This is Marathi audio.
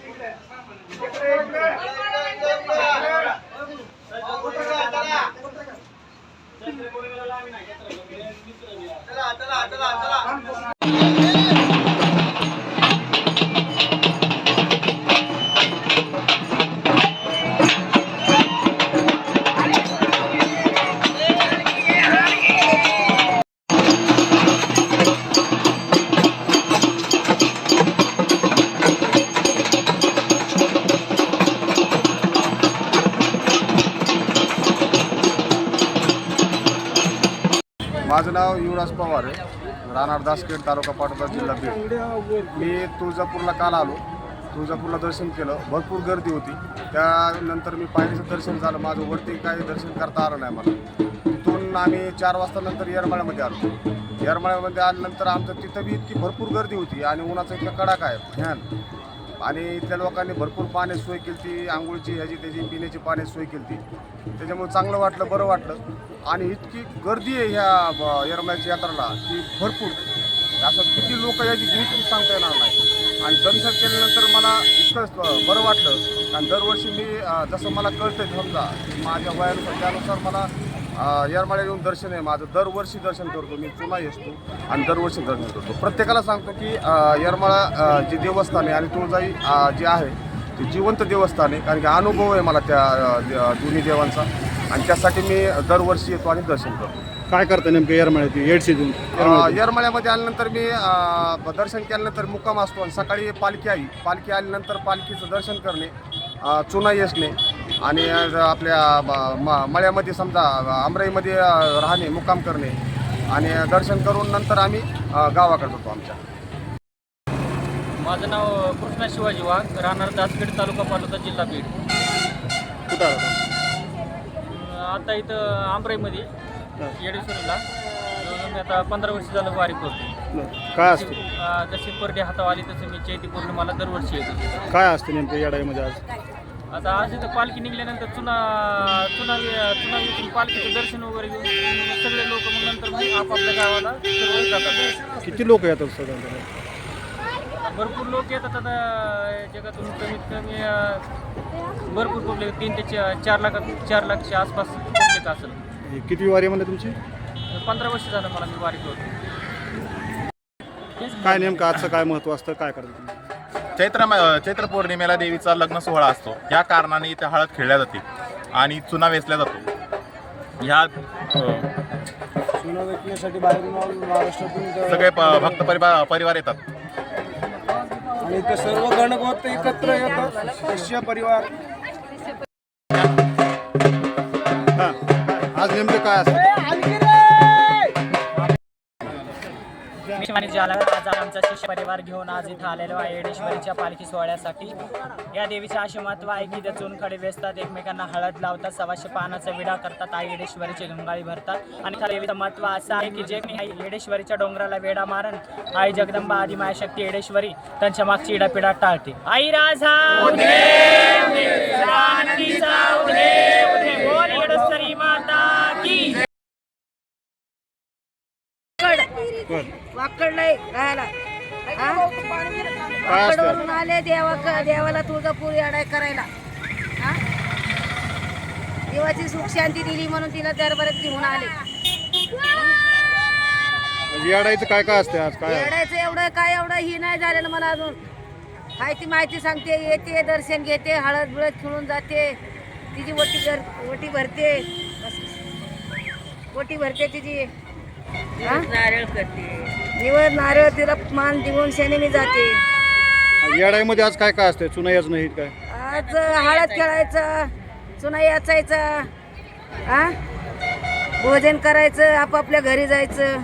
Happy birthday. माझं नाव युवराज पवार आहे. राहणार दासखेड तालुका पाटोदा जिल्हा बीड. मी तुळजापूरला काल आलो. तुळजापूरला दर्शन केलं. भरपूर गर्दी होती. त्यानंतर मी पायरीचं दर्शन झालं. माझं वरती काही दर्शन करता आलं नाही मला. तिथून आम्ही चार वाजता नंतर येरमाळ्यामध्ये आलो. येरमाळ्यामध्ये आल्यानंतर आमचं तिथं बी इतकी भरपूर गर्दी होती आणि उन्हाचा इतका कडाका आहे. भयान आणि इथल्या लोकांनी भरपूर पाण्याची सोय केली ती आंघोळची ह्याची त्याची पिण्याची पाण्याची सोय केली ती त्याच्यामुळे चांगलं वाटलं बरं वाटलं. आणि इतकी गर्दी आहे ह्या ब- येरमाळ्याच्या यात्राला की भरपूर. असं किती लोक याची गिनती सांगता येणार नाही. आणि दर्शन केल्यानंतर मला इतकंच बरं वाटलं. आणि दरवर्षी मी जसं मला कळतं समजा माझ्या वयानुसार त्यानुसार मला येरमाळ्या येऊन दर्शन आहे. माझं दरवर्षी दर्शन करतो मी. पुन्हा येतो आणि दरवर्षी दर्शन करतो. प्रत्येकाला सांगतो की येरमाळा जे देवस्थान आहे आणि तुळजाई जे आहे ते जिवंत देवस्थान आहे. कारण की अनुभव आहे मला त्या दोन्ही देवांचा. आणि त्यासाठी मी दरवर्षी येतो आणि दर्शन करतो. काय करता नेमकं येरमाळ्याची एड सीजन अं, येरमाळ्यामध्ये आल्यानंतर मी दर्शन केल्यानंतर मुक्काम असतो आणि सकाळी पालखी आई पालखी आल्यानंतर पालखीचं दर्शन करणे चुना येसणे आणि आपल्या म- मळ्यामध्ये समजा आमराईमध्ये राहणे मुक्काम करणे आणि दर्शन करून नंतर आम्ही गावाकडे जातो आमच्या. माझं नाव कृष्णा शिवाजी वाघ राहणार दासगड तालुका पाटोदा जिल्हा बीड. कुठं आता इथं आंबराईमध्ये येडेश्वरीला. मी आता पंधरा वर्ष झालं वारी करतो काय असतं? जशी परडे हातावर आली तसे मी चैती पौर्णिमाला दरवर्षी येतो. काय असतं नेमकं येडाईमध्ये आज? आता आज इथं पालखी निघाल्यानंतर चुना चुना चुना विकून पालखीचं दर्शन वगैरे घेऊन सगळे लोक मग नंतर मग आपापल्या गावाला सर्व जातात. किती लोक येतात साधारणतः? भरपूर लोक येतात आता जगातून कमीत कमी भरपूर पब्लिक तीन ते चार लाख चार लाखच्या आसपास पब्लिक असेल किती वारी म्हणजे तुमची? पंधरा वर्ष झालं मला मी वारी करतो काय नेमकं आजचं काय महत्त्व असतं? काय करता तुम्ही? चैत्र चैत्र पौर्णिमेला देवीचा लग्न सोहळा असतो. या कारणाने इथे हळद खेळल्या जाते आणि चुना वेचल्या जातो. ह्या महाराष्ट्रातून सगळे प- भक्त परिवार परिवार येतात. आणि ते सर्व गणगोत एकत्र येतात. शिष्य परिवार. हां. आज नेमकं काय असतं? मी शिवानी म्हणजे आज आमचा शिष्य परिवार घेऊन आज इथं आलेलो आहे येडेश्वरीच्या पालखी सोहळ्यासाठी. या देवीचे असे महत्त्व आहे की ते चुनखडे वेचतात एकमेकांना हळद लावतात सव्वाशे पानाचा विडा करतात आई येडेश्वरीची गंगाळी भरतात. आणि त्या देवीचं महत्त्व असं आहे की जे मी आई येडेश्वरीच्या डोंगराला वेडा मारण आई जगदंबा आदी मायाशक्ती येडेश्वरी त्यांच्या मागची इडापिडा टाळते. आई राजा! वाकडलंय राहायला? काय वाकडवरून आले देवा देवाला तुळजापूर येडाय करायला? देवाची सुख शांती दिली म्हणून तिला दरबारात घेऊन आले. येडाईचं काय काय असतं आज? काय? येडायचं एवढं काय एवढं ही नाही झालेलं मला अजून. हाय ती माहिती सांगते येते दर्शन घेते हळद बिळद खेळून जाते. तिची वटी घर वटी भरते. वटी भरते तिची. नारळ करते. निवड नारळ तिला मान देऊन शेणे मी जाते. येडाईमध्ये आज काय काय असतं चुना याच नाही काय? आज हळद खेळायचं चुना याचायचा हा? भोजन करायचं आपापल्या घरी जायचं.